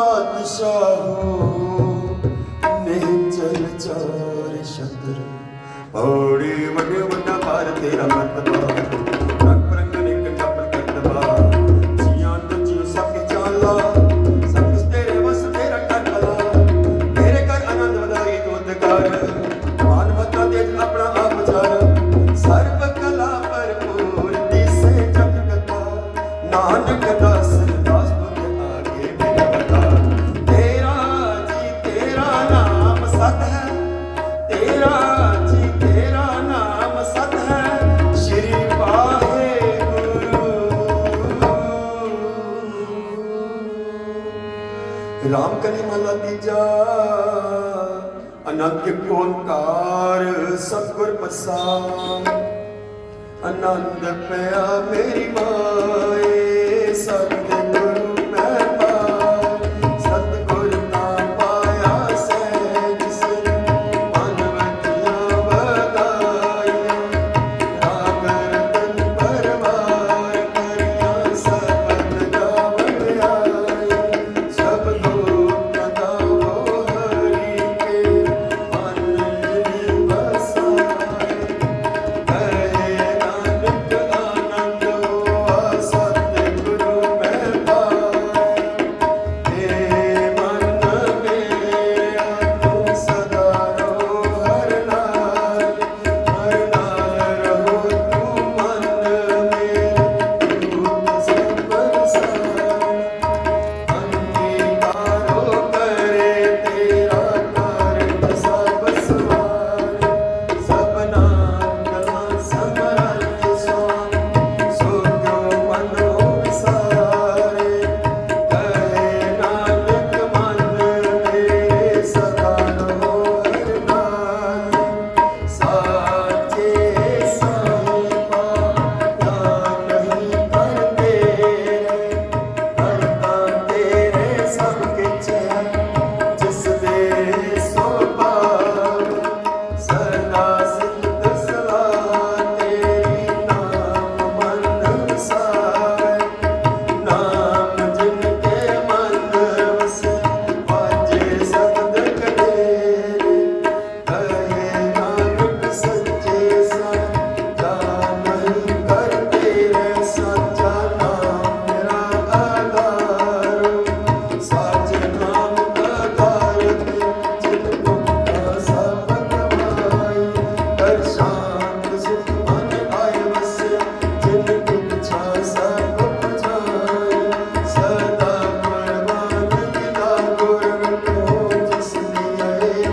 ਬਾਦਸ਼ਾਹੋ ਚਲ ਚਾਰ ਸ਼ਤਰ ਔੜੀ ਵੱਡੇ ਵੱਡਾ ਭਾਰ ਤੇਰਾ ਮਤਬਾ ਰਾਮ ਕਲੀ ਮਹਲਾ ਤੀਜਾ ਅਨੰਤ ਕੋਨਕਾਰ ਸਤਗੁਰ ਪਸਾਰ ਆਨੰਦ ਪਿਆ ਮੇਰੀ ਮਾਈ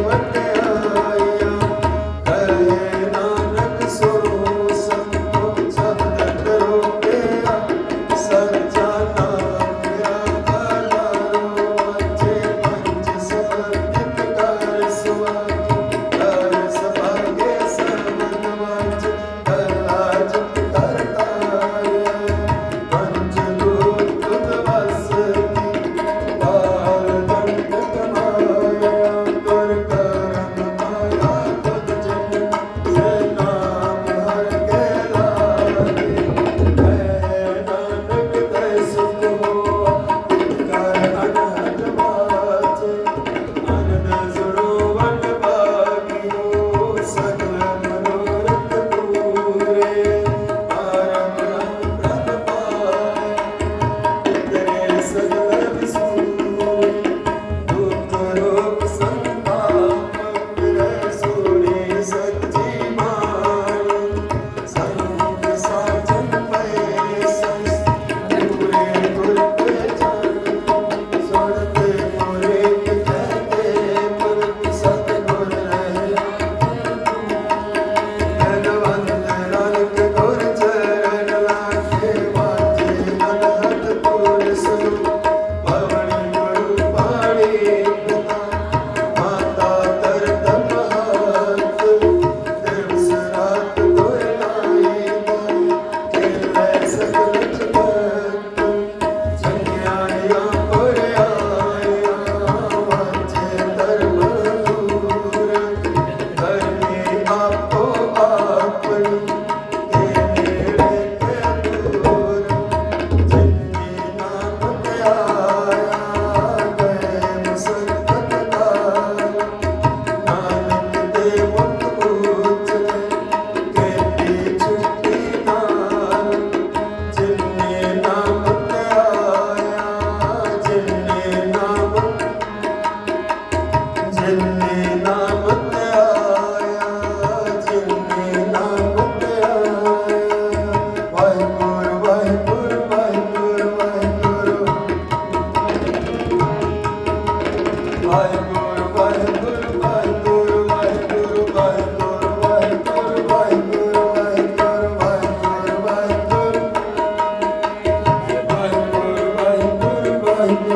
தேவத்தை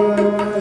Lord.